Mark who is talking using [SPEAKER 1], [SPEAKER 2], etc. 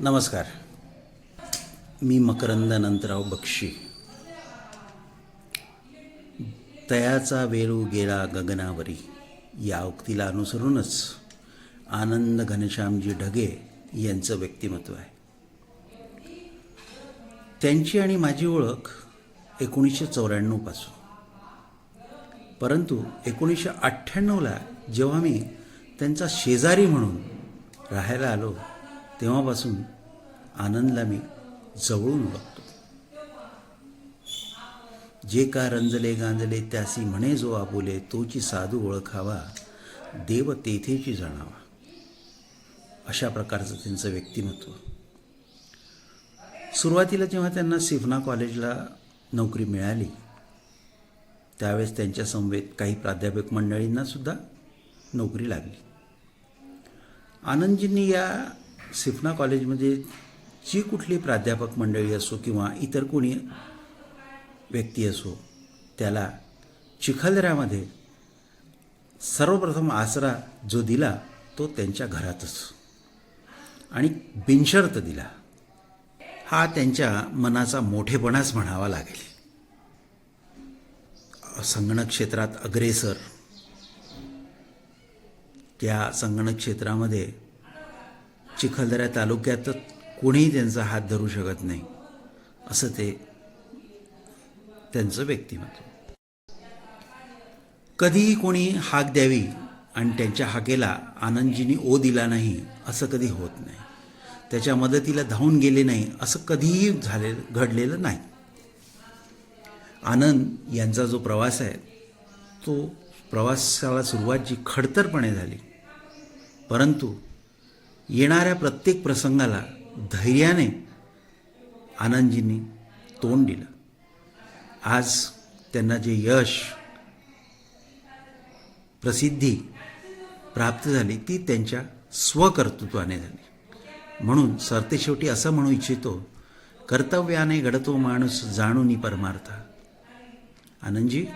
[SPEAKER 1] नमस्कार. मी मकरंद अनंतराव बक्षी. तयाचा वेरू गेला गगनावरी. या उक्तीला अनुसरूनच आनंद घनश्यामजी ढगे यांचं व्यक्तिमत्व आहे. त्यांची आणि माझी ओळख एकोणीसशे चौऱ्याण्णवपासून परंतु एकोणीसशे अठ्ठ्याण्णवला जेव्हा मी त्यांचा शेजारी म्हणून राहायला आलो तेव्हापासून आनंदला मी जवळून बघतो. जे का रंजले गांजले त्यासी म्हणे जो आबोले तोची साधू ओळखावा देव तेथेची जाणावा. अशा प्रकारचं त्यांचं व्यक्तिमत्व. सुरुवातीला जेव्हा त्यांना सिफना कॉलेजला नोकरी मिळाली त्यावेळेस त्यांच्या समवेत काही प्राध्यापक मंडळींना सुद्धा नोकरी लागली. आनंदजींनी या सिफना कॉलेजमध्ये जी कुठली प्राध्यापक मंडळी असो किंवा इतर कोणी व्यक्ती असो त्याला चिखलदऱ्यामध्ये सर्वप्रथम आसरा जो दिला तो त्यांच्या घरातच. आणि बिनशर्त दिला. हा त्यांच्या मनाचा मोठेपणाच म्हणावा लागेल. संगणक क्षेत्रात अग्रेसर. त्या संगणक क्षेत्रामध्ये चिखलदऱ्या तालुक्यात कोणीही त्यांचा हात धरू शकत नाही. असं ते त्यांचं व्यक्तिमत्व. कधीही कोणी हाक द्यावी आणि त्यांच्या हाकेला आनंदजींनी ओ दिला नाही असं कधी होत नाही. त्याच्या मदतीला धावून गेले नाही असं कधीही झाले घडलेलं नाही. आनंद यांचा जो प्रवास आहे तो प्रवासाला सुरुवात जी खडतरपणे झाली परंतु येणाऱ्या प्रत्येक प्रसंगाला धैर्याने आनंदजींनी तोंड दिलं. आज त्यांना जे यश प्रसिद्धी प्राप्त झाली ती त्यांच्या स्वकर्तृत्वाने झाली. म्हणून सरतेशेवटी असं म्हणू इच्छितो कर्तव्याने घडतो माणूस जाणूनी परमार्थ. आनंदजी